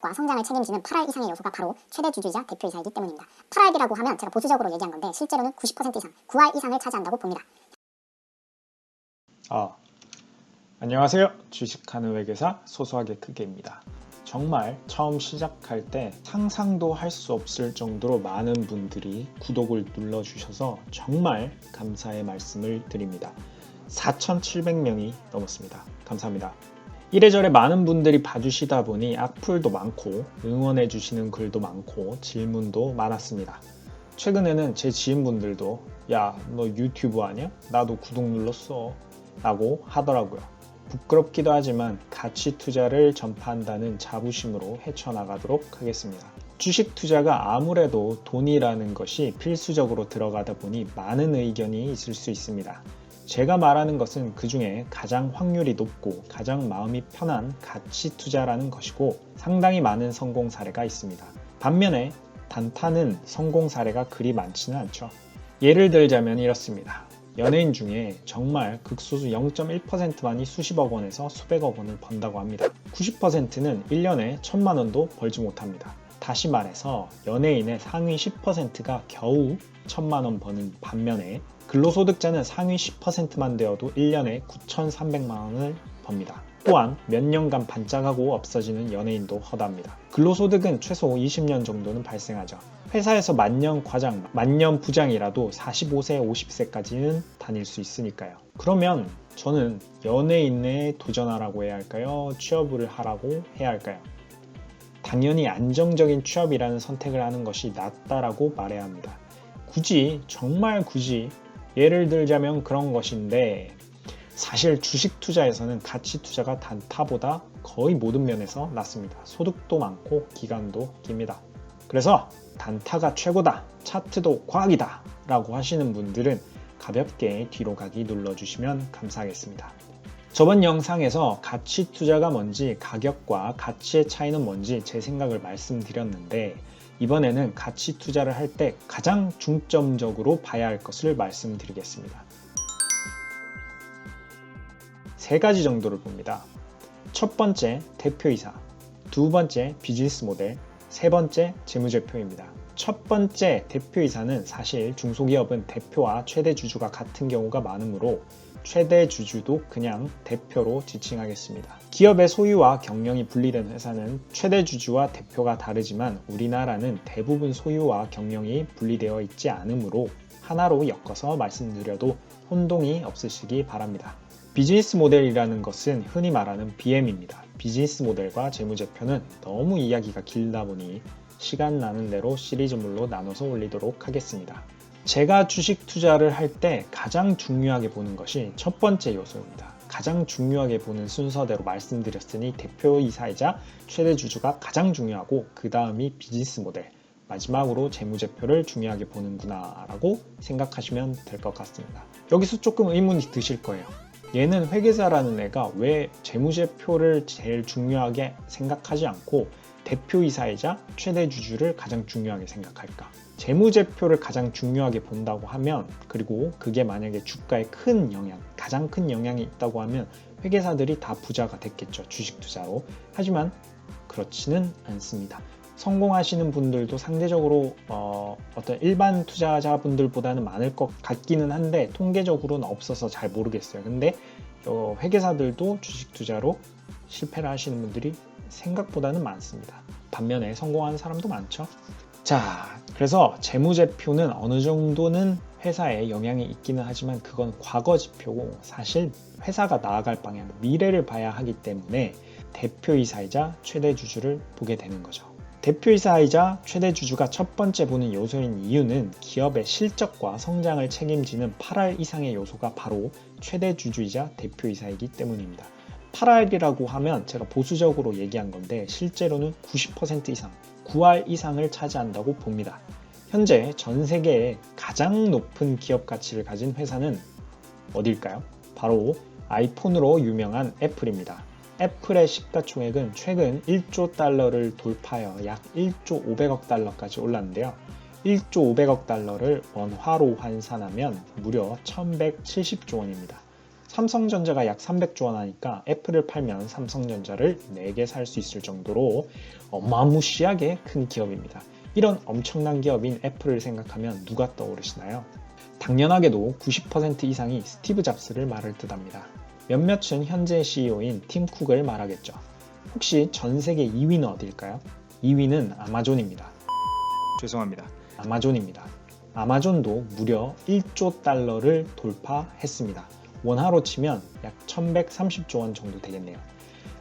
과 성장을 책임지는 8할 이상의 요소가 바로 최대 주주이자 대표이사이기 때문입니다. 8할이라고 하면 제가 보수적으로 얘기한 건데 실제로는 90% 이상, 9할 이상을 차지한다고 봅니다. 아, 안녕하세요. 주식하는 회계사 소소하게 크게입니다. 정말 처음 시작할 때 상상도 할 수 없을 정도로 많은 분들이 구독을 눌러주셔서 정말 감사의 말씀을 드립니다. 4,700명이 넘었습니다. 감사합니다. 이래저래 많은 분들이 봐주시다 보니 악플도 많고 응원해주시는 글도 많고 질문도 많았습니다. 최근에는 제 지인분들도 야, 너 유튜브 아니야? 나도 구독 눌렀어. 라고 하더라고요. 부끄럽기도 하지만 가치 투자를 전파한다는 자부심으로 헤쳐나가도록 하겠습니다. 주식 투자가 아무래도 돈이라는 것이 필수적으로 들어가다 보니 많은 의견이 있을 수 있습니다. 제가 말하는 것은 그 중에 가장 확률이 높고 가장 마음이 편한 가치 투자라는 것이고 상당히 많은 성공 사례가 있습니다. 반면에 단타는 성공 사례가 그리 많지는 않죠. 예를 들자면 이렇습니다. 연예인 중에 정말 극소수 0.1%만이 수십억 원에서 수백억 원을 번다고 합니다. 90%는 1년에 천만 원도 벌지 못합니다. 다시 말해서 연예인의 상위 10%가 겨우 천만 원 버는 반면에 근로소득자는 상위 10%만 되어도 1년에 9,300만 원을 법니다. 또한 몇 년간 반짝하고 없어지는 연예인도 허다합니다. 근로소득은 최소 20년 정도는 발생하죠. 회사에서 만년 과장, 만년 부장이라도 45세, 50세까지는 다닐 수 있으니까요. 그러면 저는 연예인에 도전하라고 해야 할까요? 취업을 하라고 해야 할까요? 당연히 안정적인 취업이라는 선택을 하는 것이 낫다라고 말해야 합니다. 굳이, 정말 굳이, 예를 들자면 그런 것인데, 사실 주식 투자에서는 가치 투자가 단타보다 거의 모든 면에서 낫습니다. 소득도 많고 기간도 깁니다. 그래서 단타가 최고다, 차트도 과학이다 라고 하시는 분들은 가볍게 뒤로 가기 눌러주시면 감사하겠습니다. 저번 영상에서 가치 투자가 뭔지 가격과 가치의 차이는 뭔지 제 생각을 말씀드렸는데 이번에는 가치 투자를 할 때 가장 중점적으로 봐야 할 것을 말씀드리겠습니다. 세 가지 정도를 봅니다. 첫 번째 대표이사, 두 번째 비즈니스 모델, 세 번째 재무제표입니다. 첫 번째 대표이사는 사실 중소기업은 대표와 최대 주주가 같은 경우가 많으므로 최대 주주도 그냥 대표로 지칭하겠습니다. 기업의 소유와 경영이 분리된 회사는 최대 주주와 대표가 다르지만 우리나라는 대부분 소유와 경영이 분리되어 있지 않으므로 하나로 엮어서 말씀드려도 혼동이 없으시기 바랍니다. 비즈니스 모델이라는 것은 흔히 말하는 BM입니다. 비즈니스 모델과 재무제표는 너무 이야기가 길다 보니 시간 나는 대로 시리즈물로 나눠서 올리도록 하겠습니다. 제가 주식 투자를 할 때 가장 중요하게 보는 것이 첫 번째 요소입니다. 가장 중요하게 보는 순서대로 말씀드렸으니 대표이사이자 최대 주주가 가장 중요하고 그 다음이 비즈니스 모델, 마지막으로 재무제표를 중요하게 보는구나 라고 생각하시면 될 것 같습니다. 여기서 조금 의문이 드실 거예요. 얘는 회계사라는 애가 왜 재무제표를 제일 중요하게 생각하지 않고 대표이사이자 최대 주주를 가장 중요하게 생각할까? 재무제표를 가장 중요하게 본다고 하면 그리고 그게 만약에 주가에 큰 영향, 가장 큰 영향이 있다고 하면 회계사들이 다 부자가 됐겠죠. 주식 투자로. 하지만 그렇지는 않습니다. 성공하시는 분들도 상대적으로 어, 떤 일반 투자자분들보다는 많을 것 같기는 한데 통계적으로는 없어서 잘 모르겠어요. 근데 어, 회계사들도 주식 투자로 실패를 하시는 분들이 생각보다는 많습니다. 반면에 성공하는 사람도 많죠. 자, 그래서 재무제표는 어느 정도는 회사에 영향이 있기는 하지만 그건 과거 지표고 사실 회사가 나아갈 방향, 미래를 봐야 하기 때문에 대표이사이자 최대 주주를 보게 되는 거죠. 대표이사이자 최대 주주가 첫 번째 보는 요소인 이유는 기업의 실적과 성장을 책임지는 8할 이상의 요소가 바로 최대 주주이자 대표이사이기 때문입니다. 8할이라고 하면 제가 보수적으로 얘기한 건데 실제로는 90% 이상, 9할 이상을 차지한다고 봅니다. 현재 전 세계에 가장 높은 기업 가치를 가진 회사는 어딜까요? 바로 아이폰으로 유명한 애플입니다. 애플의 시가총액은 최근 1조 달러를 돌파하여 약 1조 500억 달러까지 올랐는데요. 1조 500억 달러를 원화로 환산하면 무려 1170조 원입니다. 삼성전자가 약 300조 원 하니까 애플을 팔면 삼성전자를 4개 살 수 있을 정도로 어마무시하게 큰 기업입니다. 이런 엄청난 기업인 애플을 생각하면 누가 떠오르시나요? 당연하게도 90% 이상이 스티브 잡스를 말을 뜻합니다. 몇몇은 현재 CEO인 팀 쿡을 말하겠죠. 혹시 전 세계 2위는 어딜까요? 2위는 아마존입니다. 죄송합니다. 아마존입니다. 아마존도 무려 1조 달러를 돌파했습니다. 원화로 치면 약 1130조 원 정도 되겠네요.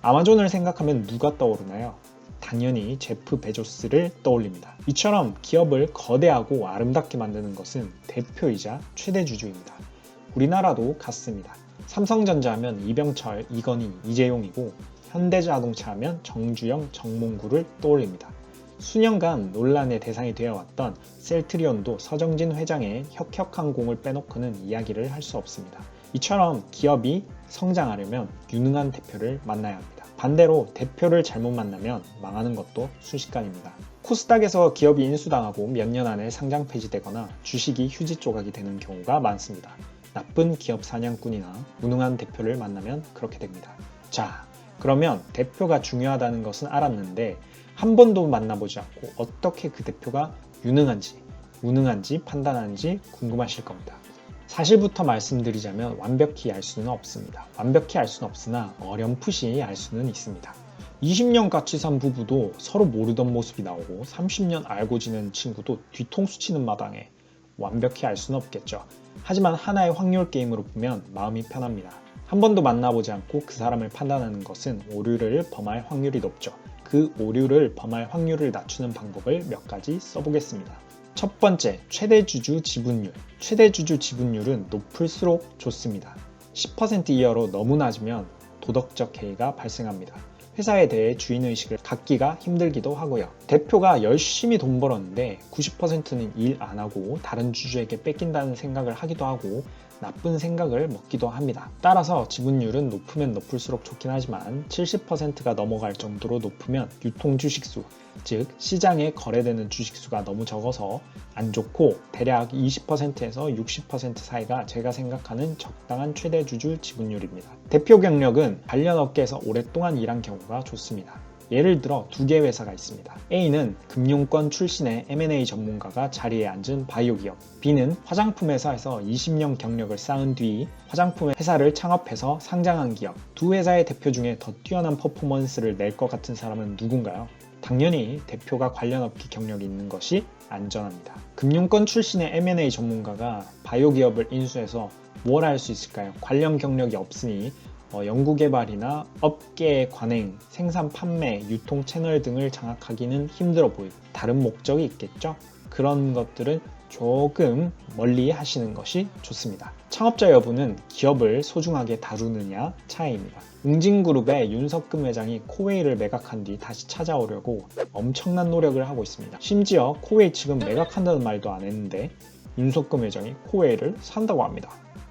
아마존을 생각하면 누가 떠오르나요? 당연히 제프 베조스를 떠올립니다. 이처럼 기업을 거대하고 아름답게 만드는 것은 대표이자 최대 주주입니다. 우리나라도 같습니다. 삼성전자 하면 이병철, 이건희, 이재용이고 현대자동차 하면 정주영, 정몽구를 떠올립니다. 수년간 논란의 대상이 되어왔던 셀트리온도 서정진 회장의 혁혁항공을 빼놓고는 이야기를 할 수 없습니다. 이처럼 기업이 성장하려면 유능한 대표를 만나야 합니다. 반대로 대표를 잘못 만나면 망하는 것도 순식간입니다. 코스닥에서 기업이 인수당하고 몇 년 안에 상장 폐지되거나 주식이 휴지 조각이 되는 경우가 많습니다. 나쁜 기업 사냥꾼이나 무능한 대표를 만나면 그렇게 됩니다. 자, 그러면 대표가 중요하다는 것은 알았는데 한 번도 만나보지 않고 어떻게 그 대표가 유능한지, 무능한지 판단하는지 궁금하실 겁니다. 사실부터 말씀드리자면 완벽히 알 수는 없습니다. 완벽히 알 수는 없으나 어렴풋이 알 수는 있습니다. 20년 같이 산 부부도 서로 모르던 모습이 나오고 30년 알고 지낸 친구도 뒤통수 치는 마당에 완벽히 알 수는 없겠죠. 하지만 하나의 확률 게임으로 보면 마음이 편합니다. 한 번도 만나보지 않고 그 사람을 판단하는 것은 오류를 범할 확률이 높죠. 그 오류를 범할 확률을 낮추는 방법을 몇 가지 써보겠습니다. 첫 번째, 최대 주주 지분율. 최대 주주 지분율은 높을수록 좋습니다. 10% 이하로 너무 낮으면 도덕적 해이가 발생합니다. 회사에 대해 주인의식을 갖기가 힘들기도 하고요. 대표가 열심히 돈 벌었는데 90%는 일 안 하고 다른 주주에게 뺏긴다는 생각을 하기도 하고 나쁜 생각을 먹기도 합니다. 따라서 지분율은 높으면 높을수록 좋긴 하지만 70%가 넘어갈 정도로 높으면 유통 주식수, 즉 시장에 거래되는 주식 수가 너무 적어서 안 좋고 대략 20%에서 60% 사이가 제가 생각하는 적당한 최대 주주 지분율입니다. 대표 경력은 관련 업계에서 오랫동안 일한 경우가 좋습니다. 예를 들어 두 개 회사가 있습니다. A는 금융권 출신의 M&A 전문가가 자리에 앉은 바이오 기업, B는 화장품 회사에서 20년 경력을 쌓은 뒤 화장품 회사를 창업해서 상장한 기업. 두 회사의 대표 중에 더 뛰어난 퍼포먼스를 낼 것 같은 사람은 누군가요? 당연히 대표가 관련 업계 경력이 있는 것이 안전합니다. 금융권 출신의 M&A 전문가가 바이오 기업을 인수해서 뭘 할 수 있을까요? 관련 경력이 없으니 어, 연구개발이나 업계의 관행, 생산, 판매, 유통 채널 등을 장악하기는 힘들어 보이고 다른 목적이 있겠죠? 그런 것들은 조금 멀리 하시는 것이 좋습니다. 창업자 여부는 기업을 소중하게 다루느냐 차이입니다. 웅진그룹의 윤석금 회장이 코웨이를 매각한 뒤 다시 찾아오려고 엄청난 노력을 하고 있습니다. 심지어 코웨이 측은 매각한다는 말도 안 했는데 윤석금 회장이 코웨이를 산다고 합니다.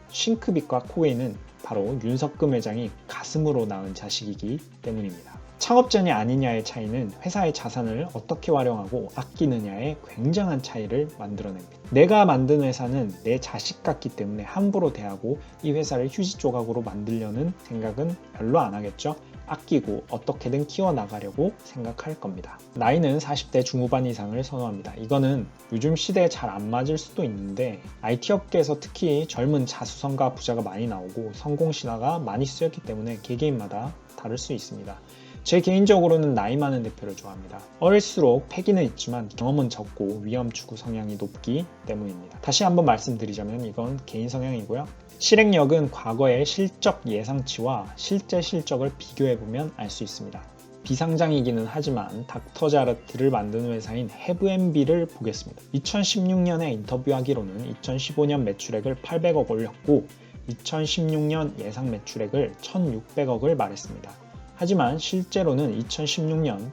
싱크빅과 코웨이는 바로 윤석금 회장이 가슴으로 낳은 자식이기 때문입니다. 창업자냐 아니냐의 차이는 회사의 자산을 어떻게 활용하고 아끼느냐에 굉장한 차이를 만들어냅니다. 내가 만든 회사는 내 자식 같기 때문에 함부로 대하고 이 회사를 휴지 조각으로 만들려는 생각은 별로 안 하겠죠. 아끼고 어떻게든 키워나가려고 생각할 겁니다. 나이는 40대 중후반 이상을 선호합니다. 이거는 요즘 시대에 잘 안 맞을 수도 있는데 IT 업계에서 특히 젊은 자수성가 부자가 많이 나오고 성공 신화가 많이 쓰였기 때문에 개개인마다 다를 수 있습니다. 제 개인적으로는 나이 많은 대표를 좋아합니다. 어릴수록 패기는 있지만 경험은 적고 위험 추구 성향이 높기 때문입니다. 다시 한번 말씀드리자면 이건 개인 성향이고요. 실행력은 과거의 실적 예상치와 실제 실적을 비교해보면 알 수 있습니다. 비상장이기는 하지만 닥터 자르트를 만드는 회사인 헤브앤비를 보겠습니다. 2016년에 인터뷰하기로는 2015년 매출액을 800억 올렸고 2016년 예상 매출액을 1,600억을 말했습니다. 하지만 실제로는 2016년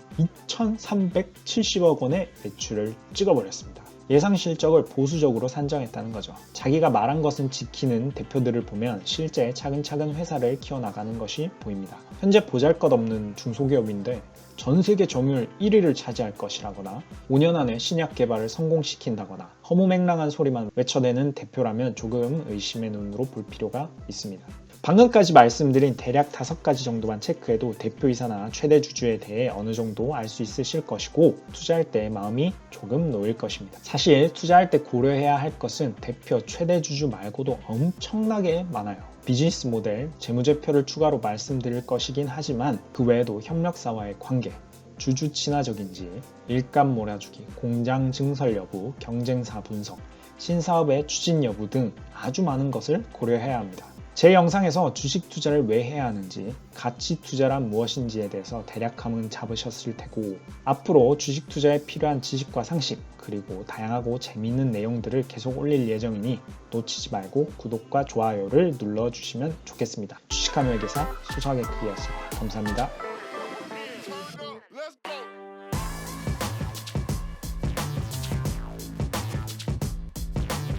2,370억 원의 매출을 찍어버렸습니다. 예상 실적을 보수적으로 산정했다는 거죠. 자기가 말한 것은 지키는 대표들을 보면 실제 차근차근 회사를 키워나가는 것이 보입니다. 현재 보잘 것 없는 중소기업인데 전 세계 점유율 1위를 차지할 것이라거나 5년 안에 신약 개발을 성공시킨다거나 허무맹랑한 소리만 외쳐대는 대표라면 조금 의심의 눈으로 볼 필요가 있습니다. 방금까지 말씀드린 대략 다섯 가지 정도만 체크해도 대표이사나 최대 주주에 대해 어느 정도 알 수 있으실 것이고 투자할 때 마음이 조금 놓일 것입니다. 사실 투자할 때 고려해야 할 것은 대표 최대 주주 말고도 엄청나게 많아요. 비즈니스 모델, 재무제표를 추가로 말씀드릴 것이긴 하지만 그 외에도 협력사와의 관계, 주주 친화적인지, 일감 몰아주기, 공장 증설 여부, 경쟁사 분석, 신사업의 추진 여부 등 아주 많은 것을 고려해야 합니다. 제 영상에서 주식 투자를 왜 해야 하는지, 가치 투자란 무엇인지에 대해서 대략 감은 잡으셨을 테고, 앞으로 주식 투자에 필요한 지식과 상식, 그리고 다양하고 재미있는 내용들을 계속 올릴 예정이니 놓치지 말고 구독과 좋아요를 눌러주시면 좋겠습니다. 주식하는 회계사 소장의 크기였습니다. 감사합니다.